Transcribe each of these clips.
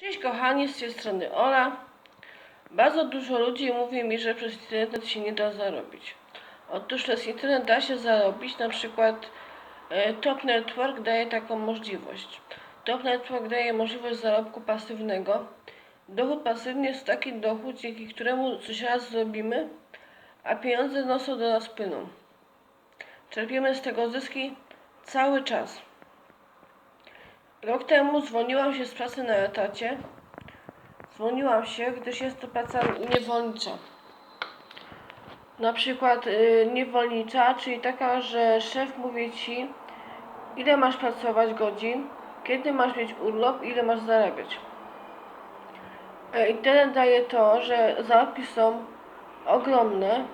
Cześć kochani, z tej strony Ola. Bardzo dużo ludzi mówi mi, że przez internet się nie da zarobić. Otóż przez internet da się zarobić, na przykład e, Top Network daje taką możliwość. Top Network daje możliwość zarobku pasywnego. Dochód pasywny jest taki dochód, dzięki któremu coś raz zrobimy, a pieniądze nosą do nas płyną. Czerpiemy z tego zyski cały czas. Rok temu zwolniłam się z pracy na etacie. Zwolniłam się, gdyż jest to praca niewolnicza. Na przykład y, niewolnicza, czyli taka, że szef mówi ci, ile masz pracować godzin, kiedy masz mieć urlop, ile masz zarabiać. E, Internet daje to, że zarobki są ogromne.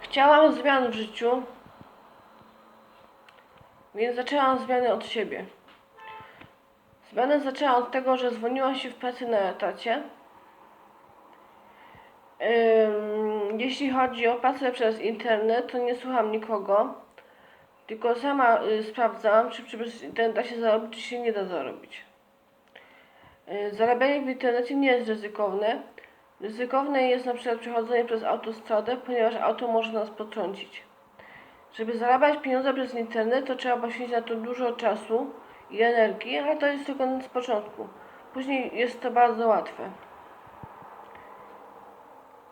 Chciałam zmian w życiu, więc zaczęłam zmiany od siebie. Zmianę zaczęłam od tego, że zwolniłam się w pracy na etacie. Jeśli chodzi o pracę przez internet, to nie słucham nikogo, tylko sama y, sprawdzam, czy przez internet da się zarobić, czy się nie da zarobić. Y, zarabianie w internecie nie jest ryzykowne. Ryzykowne jest na przykład przechodzenie przez autostradę, ponieważ auto może nas potrącić. Żeby zarabiać pieniądze przez internet, to trzeba poświęcić na to dużo czasu i energii, ale to jest tylko z początku. Później jest to bardzo łatwe.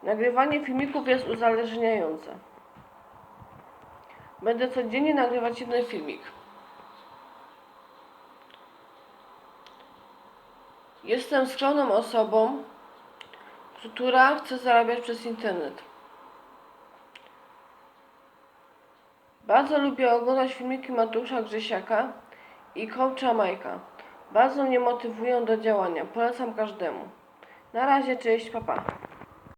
Nagrywanie filmików jest uzależniające. Będę codziennie nagrywać jeden filmik. Jestem skromną osobą, która chce zarabiać przez internet. Bardzo lubię oglądać filmiki Mateusza Grzesiaka i coacha Majka. Bardzo mnie motywują do działania. Polecam każdemu. Na razie, cześć, papa. Pa.